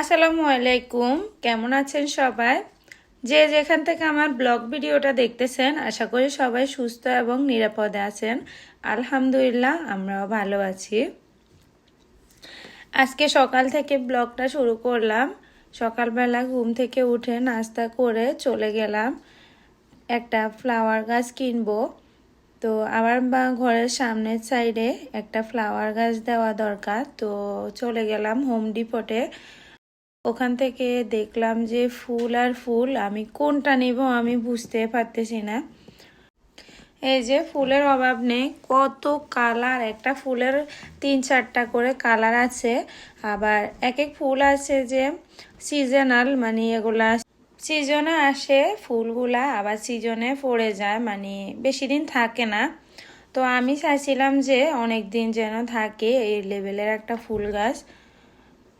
আসসালামু আলাইকুম। কেমন আছেন সবাই? যে যেখান থেকে আমার ব্লগ ভিডিওটা দেখতেছেন, আশা করি সবাই সুস্থ এবং নিরাপদে আছেন। আলহামদুলিল্লাহ, আমরাও ভালো আছি। আজকে সকাল থেকে ব্লগটা শুরু করলাম। সকালবেলা ঘুম থেকে উঠে নাস্তা করে চলে গেলাম। একটা ফ্লাওয়ার গাছ কিনবো। তো আমার বা ঘরের সামনের সাইডে একটা ফ্লাওয়ার গাছ দেওয়া দরকার। তো চলে গেলাম হোম ডিপোটে ওখান থেকে দেখলাম যে ফুল আর ফুল আমি কোনটা নেব আমি বুঝতে পারতেছি না। এই যে ফুলের অভাব নেই, কত কালার, একটা ফুলের তিন চারটা করে কালার আছে। আবার এক এক ফুল আছে যে সিজনাল মানে এগুলা সিজনে আসে ফুলগুলা, আবার সিজনে পড়ে যায় মানে বেশি দিন থাকে না। তো আমি চাইছিলাম যে অনেক দিন যেন থাকে এই লেভেলের একটা ফুল গাছ।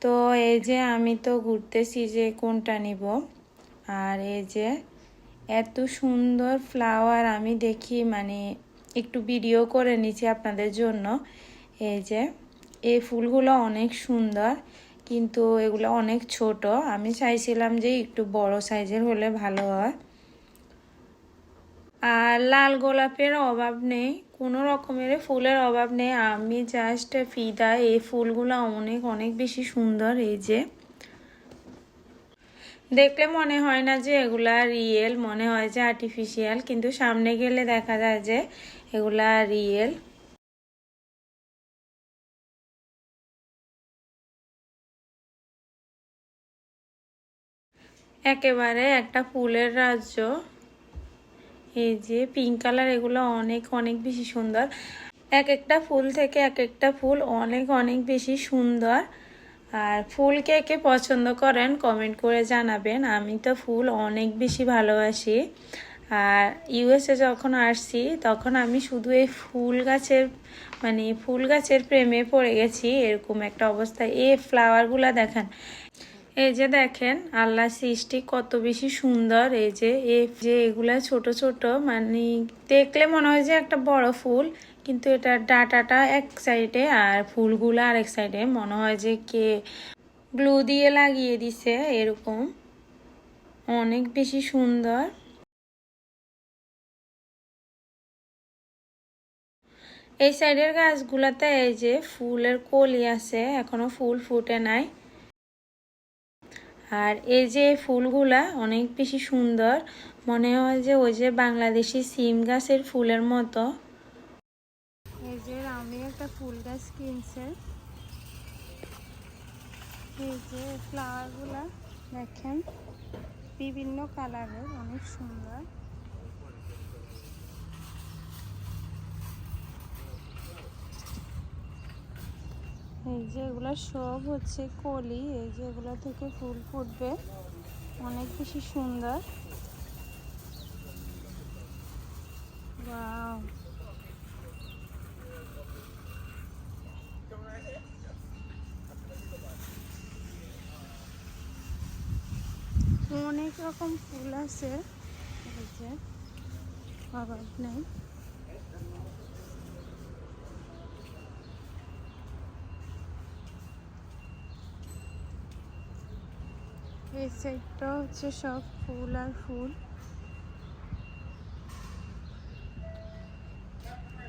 তো এই যে আমি তো ঘুরতেছি যে কোনটা নিব? আর এই যে এত সুন্দর ফ্লাওয়ার আমি দেখি মানে একটু ভিডিও করে নিচ্ছি আপনাদের জন্য। এই যে এই ফুলগুলো অনেক সুন্দর, কিন্তু এগুলো অনেক ছোট। আমি চাইছিলাম যে একটু বড় সাইজের হলে ভালো হয়। আর লাল গোলাপের অভাব নেই, কোনো রকমের ফুলের অভাব নেই। আমি জাস্ট ফিদা, এই ফুলগুলো অনেক অনেক বেশি সুন্দর, এই যে। দেখলে মনে হয় না যে এগুলা রিয়েল মনে হয় যে আর্টিফিশিয়াল কিন্তু সামনে গেলে দেখা যায় যে এগুলা রিয়েল একেবারে একটা ফুলের রাজ্য। এই যে পিঙ্ক কালার এগুলো অনেক অনেক বেশি সুন্দর। এক একটা ফুল থেকে এক একটা ফুল অনেক অনেক বেশি সুন্দর। আর ফুল কে কে পছন্দ করেন কমেন্ট করে জানাবেন। আমি তো ফুল অনেক বেশি ভালোবাসি। আর ইউএসএ যখন আসছি, তখন আমি শুধু এই ফুল গাছের মানে ফুল গাছের প্রেমে পড়ে গেছি। এরকম একটা অবস্থায় এই ফ্লাওয়ারগুলো দেখেন এই যে দেখেন আল্লাহ সৃষ্টি কত বেশি সুন্দর। এই যে যে এগুলা ছোট ছোট মানে দেখলে মনে হয় যে একটা বড় ফুল, কিন্তু এটা ডাটাটা এক সাইডে আর ফুলগুলো আর এক সাইডে। মনে হয় যে কে গ্লু দিয়ে লাগিয়ে দিছে, এরকম। অনেক বেশি সুন্দর। এই সাইডের গাছগুলাতে এই যে ফুলের কলি আছে, এখনও ফুল ফুটে নাই। আর এই যে ফুলগুলা অনেক বেশি সুন্দর। মনে হয় যে ওই যে বাংলাদেশি সিম গাছের ফুলের মতো। এই যে আমি একটা ফুল গাছ কিনছে। এই যে ফ্লাওয়ারগুলা দেখেন, বিভিন্ন কালারের অনেক সুন্দর। এই যে এগুলো সব হচ্ছে কলি, এই যে এগুলো থেকে ফুল ফুটবে। অনেক বেশি সুন্দর. অনেক রকম ফুল আছে। যে নেই। এই সাইডটা হচ্ছে সব ফুল আর ফুল।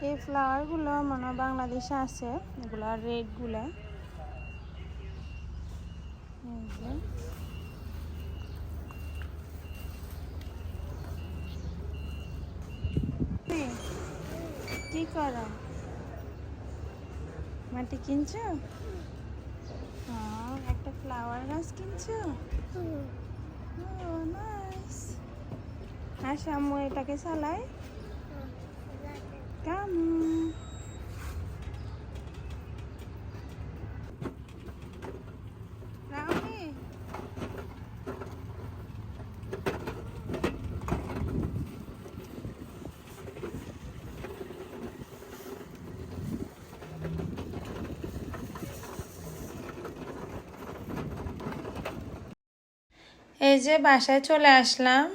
এই ফ্লাওয়ারগুলো মনে বাংলাদেশে আছে, এগুলা রেডগুলা কি করো? মাটি কিনছো? একটা ফ্লাওয়ার গাছ কিনছো? হ্যাঁ শ্যামু এটাকে চালাই কাম এই যে বাসায় চলে আসলাম।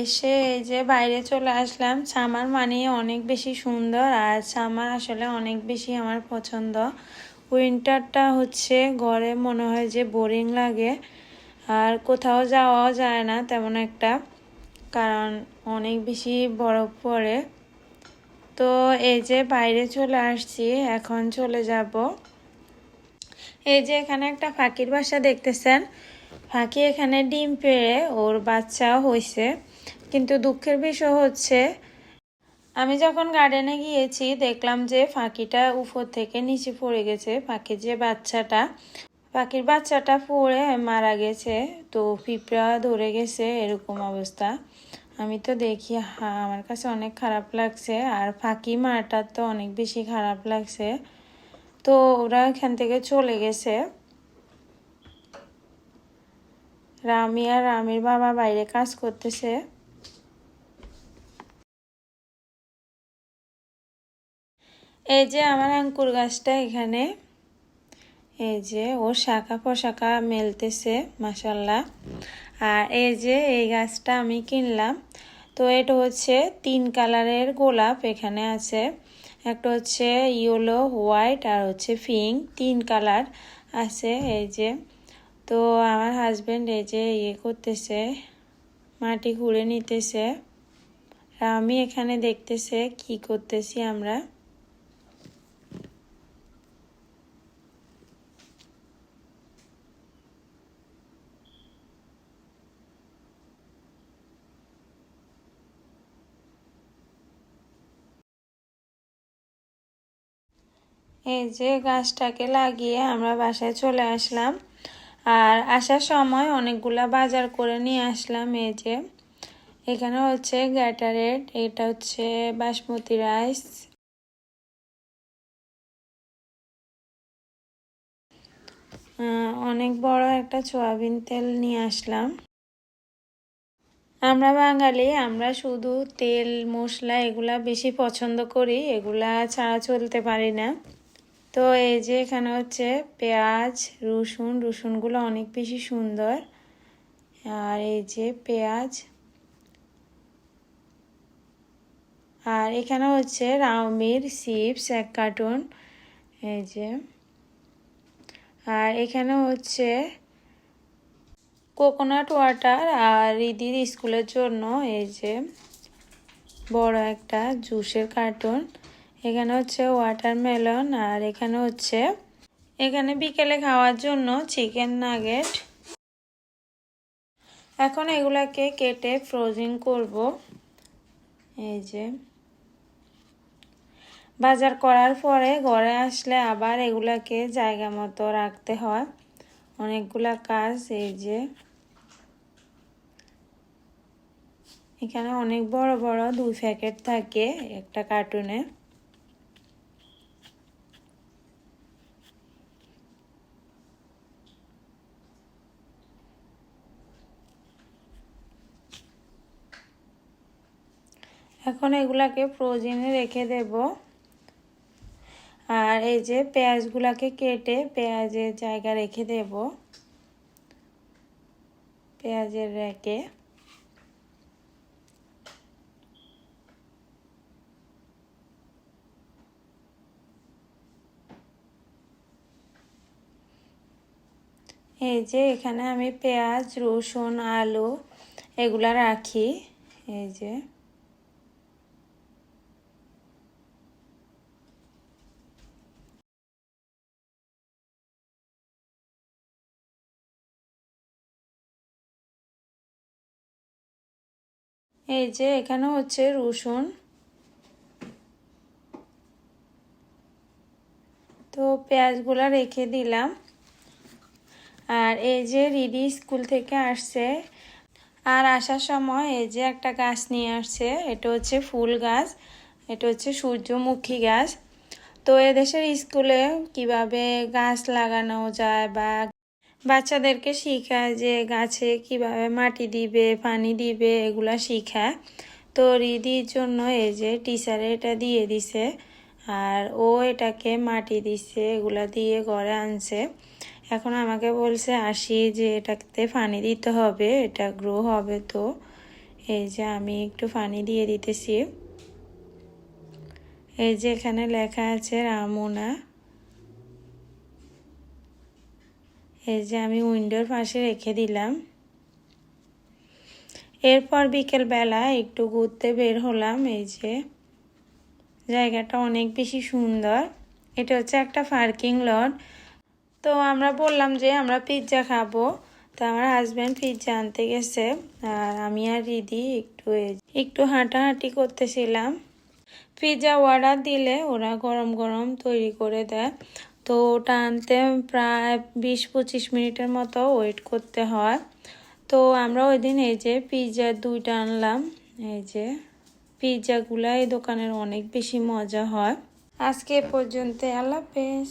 এসে এই যে বাইরে চলে আসলাম। সামার মানে অনেক বেশি সুন্দর আর সামার আসলে অনেক বেশি আমার পছন্দ। উইন্টারটা হচ্ছে ঘরে মনে হয় যে বোরিং লাগে। আর কোথাও যাওয়াও যায় না তেমন একটা, কারণ অনেক বেশি বরফ পড়ে। তো এই যে বাইরে চলে আসছি, এখন চলে যাব। এই যে এখানে একটা ফাঁকির বাসা দেখতেছেন। ফাঁকি এখানে ডিম পেড়ে ওর বাচ্চাও হয়েছে কিন্তু দুঃখের বিষয় হচ্ছে, আমি যখন গার্ডেনে গিয়েছি, দেখলাম যে ফাঁকিটা উপর থেকে নিচে পড়ে গেছে। পাখির যে বাচ্চাটা পাখির বাচ্চাটা পড়ে মারা গেছে। তো পিঁপড়া ধরে গেছে, এরকম অবস্থা। আমি তো দেখি হ্যাঁ আমার কাছে অনেক খারাপ লাগছে। আর ফাঁকি মারাটা তো অনেক বেশি খারাপ লাগছে। তো ওরা এখান থেকে চলে গেছে। রামি আর রামির বাবা বাইরে কাজ করতেছে। এই যে আমার আঙ্কুর গাছটা এখানে। এই যে ও শাখা পোশাখা মেলতেছে মাসাল্লাহ আর এই যে এই গাছটা আমি কিনলাম। তো এটা হচ্ছে তিন কালারের গোলাপ এখানে আছে। একটা হচ্ছে ইয়েলো, হোয়াইট আর হচ্ছে পিঙ্ক। তিন কালার আছে এই যে। তো আমার হাজব্যান্ড এই যে ইয়ে করতেছে, মাটি খুঁড়ে নিতেছে। আমি এখানে দেখতেছে কি করতেছি আমরা। এই যে গাছটাকে লাগিয়ে আমরা বাসায় চলে আসলাম। আর আসার সময় অনেকগুলা বাজার করে নিয়ে আসলাম, এই যে। এখানে হচ্ছে গ্যাটারেট এটা হচ্ছে বাসমতি রাইস। অনেক বড় একটা সোয়াবিন তেল নিয়ে আসলাম। আমরা বাঙালি, আমরা শুধু তেল, মশলা এগুলা বেশি পছন্দ করি, এগুলা ছাড়া চলতে পারি না। তো এই যে এখানে হচ্ছে পেঁয়াজ, রসুন, রসুনগুলো অনেক বেশি সুন্দর। আর এই যে পেঁয়াজ। আর এখানে হচ্ছে রাউমির চিপস এক কার্টুন। এই যে। আর এখানে হচ্ছে কোকোনাট ওয়াটার আর রিদির স্কুলের জন্য এই যে বড় একটা জুসের কার্টুন। এখানে হচ্ছে ওয়াটারমেলন আর এখানে হচ্ছে, এখানে বিকেলে খাওয়ার জন্য চিকেন নাগেট এখন এগুলাকে কেটে ফ্রোজিং করব। এই যে, বাজার করার পরে ঘরে আসলে আবার এগুলাকে জায়গা মতো রাখতে হয়। অনেকগুলা কাজ, এই যে, এখানে অনেক বড় বড় দুই প্যাকেট থাকে একটা কার্টুনে এখন এগুলাকে ফ্রোজেনে রেখে দেব। আর এই যে পেঁয়াজগুলাকে কেটে পেঁয়াজের জায়গা রেখে দেব। পেঁয়াজের রেখে এই যে এখানে আমি পেঁয়াজ, রসুন, আলু এগুলা রাখি। এই যে এই যে এখানে হচ্ছে রসুন। তো পেঁয়াজগুলো রেখে দিলাম। আর এই যে রিডি স্কুল থেকে আসছে। আর আসার সময় এই যে একটা গাছ নিয়ে আসছে, এটা হচ্ছে ফুল গাছ, এটা হচ্ছে সূর্যমুখী গাছ। তো এদেশের স্কুলে কীভাবে গাছ লাগানো যায় বা বাচ্চাদেরকে শেখায় যে গাছে কীভাবে মাটি দিবে, পানি দিবে, এগুলা শেখায়। তো রিদির জন্য এই যে টিচারে এটা দিয়ে দিছে, আর ও এটাকে মাটি দিছে, এগুলা দিয়ে ঘরে আনছে। এখন আমাকে বলছে, আসি, যে এটাতে পানি দিতে হবে, এটা গ্রো হবে তো। এই যে আমি একটু পানি দিয়ে দিতেছি। এই যে এখানে লেখা আছে, রামুনা এই যে আমি উইন্ডোর পাশে রেখে দিলাম। এরপর বিকেলবেলা একটু ঘুরতে বের হলাম, এই যে জায়গাটা অনেক বেশি সুন্দর। এটা হচ্ছে একটা পার্কিং লট। তো আমরা বললাম যে আমরা পিৎজা খাব, তো আমার হাজব্যান্ড পিৎজা আনতে গেছে, আর আমি আর রিদি একটু একটু হাঁটাহাঁটি করতেছিলাম। পিৎজা অর্ডার দিলে ওরা গরম গরম তৈরি করে দেয়। তো ওটা আনতে প্রায় বিশ পঁচিশ মিনিটের মতো ওয়েট করতে হয়। তো আমরা ওই দিন এই যে পিৎজা দুইটা আনলাম। এই যে পিৎজাগুলো এই দোকানের অনেক বেশি মজা হয়। আজকে পর্যন্ত আল্লাহ হাফেজ।